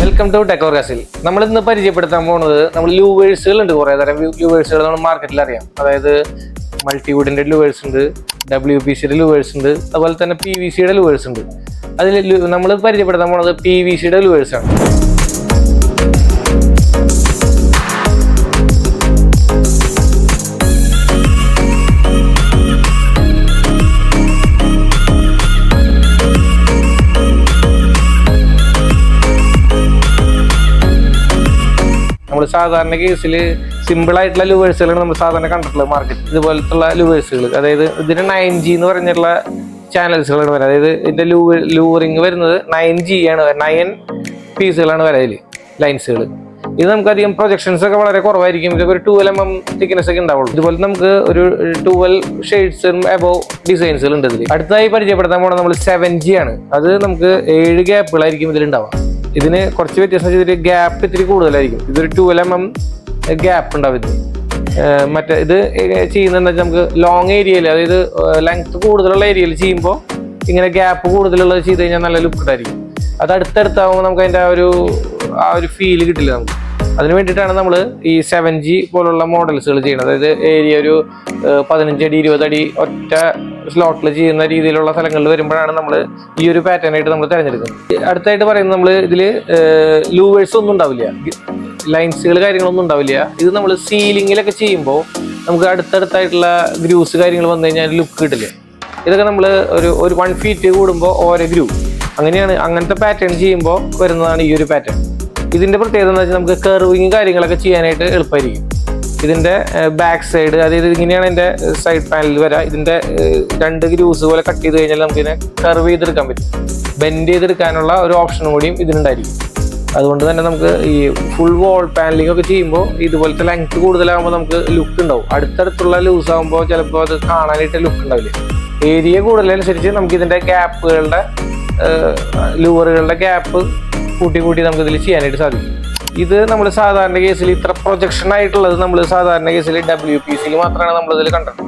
Welcome to നമ്മൾ ഇന്ന് പരിചയപ്പെടുത്താൻ പോകുന്നത് നമ്മൾ ലൂവേഴ്സുകൾ ഉണ്ട് കുറേ തരം ലൂവേഴ്സുകൾ നമ്മൾ മാർക്കറ്റിൽ അറിയാം. അതായത് മൾട്ടിവുഡിന്റെ ലുവേഴ്സ് ഉണ്ട് ഡബ്ല്യു പി സിയുടെ ലുവേഴ്സ് ഉണ്ട് അതുപോലെ തന്നെ പി വി സിയുടെ ലുവേഴ്സ് ഉണ്ട്. അതിൽ നമ്മൾ പരിചയപ്പെടുത്താൻ പോകുന്നത് പി വി സിയുടെ ലൂവേഴ്സ് സാധാരണ കേസിൽ സിമ്പിൾ ആയിട്ടുള്ള ലൂവേഴ്സുകളാണ് നമ്മൾ സാധാരണ കണ്ടിട്ടുള്ളത് മാർക്കറ്റ് ഇതുപോലത്തുള്ള ലുവേഴ്സുകൾ അതായത് ഇതിന് നയൻ ജി എന്ന് പറഞ്ഞിട്ടുള്ള ചാനൽസുകളാണ് വരുന്നത്. അതായത് ഇതിന്റെ ലൂ ലൂറിങ് വരുന്നത് നയൻ ജി ആണ്. നയൻ പീസുകളാണ് വരതിൽ ലൈൻസുകൾ ഇത് നമുക്ക് അധികം പ്രൊജക്ഷൻസ് ഒക്കെ വളരെ കുറവായിരിക്കും. ഇതൊക്കെ ഒരു ട്വൽവ് എം എം തിക്നെസ് ഒക്കെ ഉണ്ടാവുള്ളൂ. ഇതുപോലെ നമുക്ക് ഒരു ട്വൽവ് ഷെയ്ഡ്സ് എബോവ് ഡിസൈൻസുകൾ ഉണ്ട് ഇതിൽ അടുത്തായി പരിചയപ്പെടുത്താൻ പോണത് നമ്മൾ സെവൻ ജി ആണ്. അത് നമുക്ക് ഏഴ് ഗ്യാപ്പുകളായിരിക്കും ഇതിലുണ്ടാവുക. ഇതിന് കുറച്ച് വ്യത്യാസം ഇതിൽ ഗ്യാപ്പ് ഇത്തിരി കൂടുതലായിരിക്കും. ഇതൊരു ട്വൽവ് എം എം ഗ്യാപ്പ് ഉണ്ടാവും ഇത് മറ്റേ ഇത് ചെയ്യുന്നത് നമുക്ക് ലോങ് ഏരിയയിൽ അതായത് ലെങ്ത് കൂടുതലുള്ള ഏരിയയിൽ ചെയ്യുമ്പോൾ ഇങ്ങനെ ഗ്യാപ്പ് കൂടുതലുള്ളത് ചെയ്ത് കഴിഞ്ഞാൽ നല്ല ലുക്ക് ഉണ്ടായിരിക്കും. അത് അടുത്തടുത്താവുമ്പോൾ നമുക്ക് അതിന്റെ ആ ഒരു ആ ഒരു ഫീൽ കിട്ടില്ല നമുക്ക്. അതിന് വേണ്ടിയിട്ടാണ് നമ്മൾ ഈ സെവൻ ജി പോലുള്ള മോഡൽസുകൾ ചെയ്യുന്നത്. അതായത് ഏരിയ ഒരു പതിനഞ്ചടി ഇരുപതടി ഒറ്റ സ്ലോട്ടിൽ ചെയ്യുന്ന രീതിയിലുള്ള സ്ഥലങ്ങളിൽ വരുമ്പോഴാണ് നമ്മൾ ഈ ഒരു പാറ്റേൺ ആയിട്ട് നമ്മൾ തിരഞ്ഞെടുക്കുന്നത്. അടുത്തായിട്ട് പറയുന്നത് നമ്മൾ ഇതിൽ ലൂവേഴ്സ് ഒന്നും ഉണ്ടാവില്ല. ലൈൻസുകൾ കാര്യങ്ങളൊന്നും ഉണ്ടാവില്ല. ഇത് നമ്മൾ സീലിങ്ങിലൊക്കെ ചെയ്യുമ്പോൾ നമുക്ക് അടുത്തടുത്തായിട്ടുള്ള ഗ്രൂസ് കാര്യങ്ങൾ വന്നു കഴിഞ്ഞാൽ ലുക്ക് കിട്ടില്ല. ഇതൊക്കെ നമ്മൾ ഒരു ഒരു വൺ ഫീറ്റ് കൂടുമ്പോൾ ഓരോ ഗ്രൂ അങ്ങനെയാണ് അങ്ങനത്തെ പാറ്റേൺ ചെയ്യുമ്പോൾ വരുന്നതാണ് ഈ ഒരു പാറ്റേൺ ഇതിന്റെ പ്രത്യേകത എന്ന് വെച്ചാൽ നമുക്ക് കർവിങ് കാര്യങ്ങളൊക്കെ ചെയ്യാനായിട്ട് എളുപ്പമായിരിക്കും ഇതിന്റെ ബാക്ക് സൈഡ് അതായത് ഇങ്ങനെയാണ് എന്റെ സൈഡ് പാനൽ വരാം. ഇതിന്റെ രണ്ട് ഗ്രൂസ് പോലെ കട്ട് ചെയ്ത് കഴിഞ്ഞാൽ നമുക്ക് ഇതിനെ കർവ് ചെയ്തെടുക്കാൻ പറ്റും. ബെൻഡ് ചെയ്തെടുക്കാനുള്ള ഒരു ഓപ്ഷനും കൂടിയും ഇതിനുണ്ടായിരിക്കും. അതുകൊണ്ട് തന്നെ നമുക്ക് ഈ ഫുൾ വോൾ പാനലിംഗ് ഒക്കെ ചെയ്യുമ്പോൾ ഇതുപോലത്തെ ലെങ്ത് കൂടുതലാകുമ്പോൾ നമുക്ക് ലുക്ക് ഉണ്ടാവും. അടുത്തടുത്തുള്ള ലൂസ് ആകുമ്പോൾ ചിലപ്പോൾ അത് കാണാനായിട്ട് ലുക്ക് ഉണ്ടാവില്ല? ഏരിയ കൂടുതലനുസരിച്ച് നമുക്ക് ഇതിന്റെ ഗ്യാപ്പുകളുടെ ലൂവറുകളുടെ ഗ്യാപ്പ് കൂട്ടി കൂട്ടി നമുക്ക് ഇതിൽ ചെയ്യാനായിട്ട് സാധിക്കും. ഇത് നമ്മൾ സാധാരണ കേസിൽ ഇത്ര പ്രൊജക്ഷൻ ആയിട്ടുള്ളത് നമ്മൾ സാധാരണ കേസിൽ ഡബ്ല്യു പി സിയിൽ മാത്രമാണ് നമ്മൾ ഇതിൽ കണ്ടത്.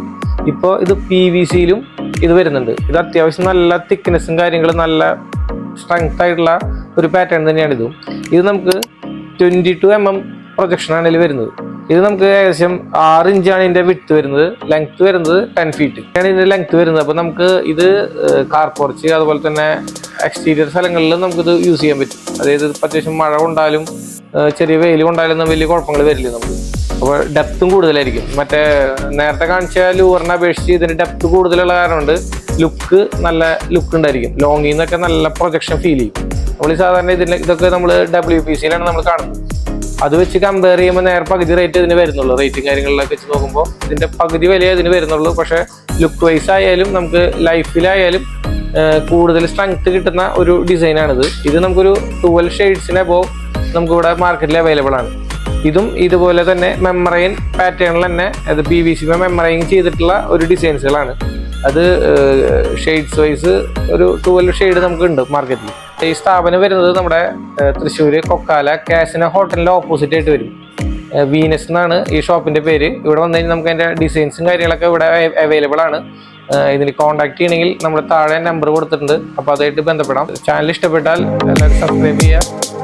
ഇപ്പോൾ ഇത് പി വി സിയിലും ഇത് വരുന്നുണ്ട്. ഇത് അത്യാവശ്യം നല്ല തിക്നെസ്സും കാര്യങ്ങളും നല്ല സ്ട്രെങ്ത് ആയിട്ടുള്ള ഒരു പാറ്റേൺ തന്നെയാണ് ഇതും. ഇത് നമുക്ക് ട്വന്റി ടു എം എം പ്രൊജക്ഷനാണ് ഇതിൽ വരുന്നത്. ഇത് നമുക്ക് ഏകദേശം ആറ് ഇഞ്ചാണ് ഇതിന്റെ വിട്ട് വരുന്നത്. ലെങ്ത് വരുന്നത് ടെൻ ഫീറ്റ് ആണ് ഇതിന്റെ ലെങ്ത് വരുന്നത്. അപ്പോൾ നമുക്ക് ഇത് കാർ പോർച്ച് അതുപോലെ തന്നെ എക്സ്റ്റീരിയർ സ്ഥലങ്ങളിൽ നമുക്കിത് യൂസ് ചെയ്യാൻ പറ്റും. അതായത് അത്യാവശ്യം മഴ കൊണ്ടാലും ചെറിയ വെയിൽ കൊണ്ടാലും വലിയ കുഴപ്പങ്ങൾ വരില്ല നമുക്ക്. അപ്പോൾ ഡെപ്തും കൂടുതലായിരിക്കും. മറ്റേ നേരത്തെ കാണിച്ച ലൂറിനെ അപേക്ഷിച്ച് ഇതിന്റെ ഡെപ്ത് കൂടുതലുള്ള കാരണം കൊണ്ട് ലുക്ക് നല്ല ലുക്ക് ഉണ്ടായിരിക്കും. ലോങ്ങിൽ നിന്നൊക്കെ നല്ല പ്രൊജക്ഷൻ ഫീൽ ചെയ്യും. നമ്മൾ സാധാരണ ഇതിന്റെ ഇതൊക്കെ നമ്മൾ ഡബ്ല്യു പി സിയിലാണ് നമ്മൾ കാണുന്നത്. അത് വെച്ച് കമ്പയർ ചെയ്യുമ്പോൾ നേരെ പകുതി റേറ്റ് ഇതിന് വരുന്നുള്ളൂ. റേറ്റും കാര്യങ്ങളിലൊക്കെ വെച്ച് നോക്കുമ്പോൾ ഇതിന്റെ പകുതി വില ഇതിന് വരുന്നുള്ളൂ. പക്ഷേ ലുക്ക് വൈസ് ആയാലും നമുക്ക് ലൈഫിലായാലും കൂടുതൽ സ്ട്രെങ്ത് കിട്ടുന്ന ഒരു ഡിസൈനാണിത് ഇത് നമുക്കൊരു ട്വൽവ് ഷെയ്ഡ്സിനെ അബോ നമുക്കിവിടെ മാർക്കറ്റിൽ അവൈലബിൾ ആണ്. ഇതും ഇതുപോലെ തന്നെ മെമ്മറൈൻ പാറ്റേണിൽ തന്നെ അത് പി വി സി മെമ്മറൈൻ ചെയ്തിട്ടുള്ള ഒരു ഡിസൈൻസുകളാണ് അത് ഷെയ്ഡ്സ് വൈസ് ഒരു ട്വൽവ് ഷെയ്ഡ് നമുക്ക് ഉണ്ട് മാർക്കറ്റിൽ ഈ സ്ഥാപനം വരുന്നത് നമ്മുടെ തൃശ്ശൂർ കൊക്കാല കാസിന ഹോട്ടലിന്റെ ഓപ്പോസിറ്റ് ആയിട്ട് വരും. വീനസ് എന്നാണ് ഈ ഷോപ്പിന്റെ പേര്. ഇവിടെ വന്നു കഴിഞ്ഞാൽ നമുക്ക് അതിന്റെ ഡിസൈൻസും കാര്യങ്ങളൊക്കെ ഇവിടെ അവൈലബിൾ ആണ്. ഇതിന് കോൺടാക്ട് ചെയ്യണമെങ്കിൽ നമ്മുടെ താഴെ നമ്പർ കൊടുത്തിട്ടുണ്ട്. അപ്പോൾ അതായിട്ട് ബന്ധപ്പെടാം. ചാനൽ ഇഷ്ടപ്പെട്ടാൽ എല്ലാവരും സബ്സ്ക്രൈബ് ചെയ്യുക.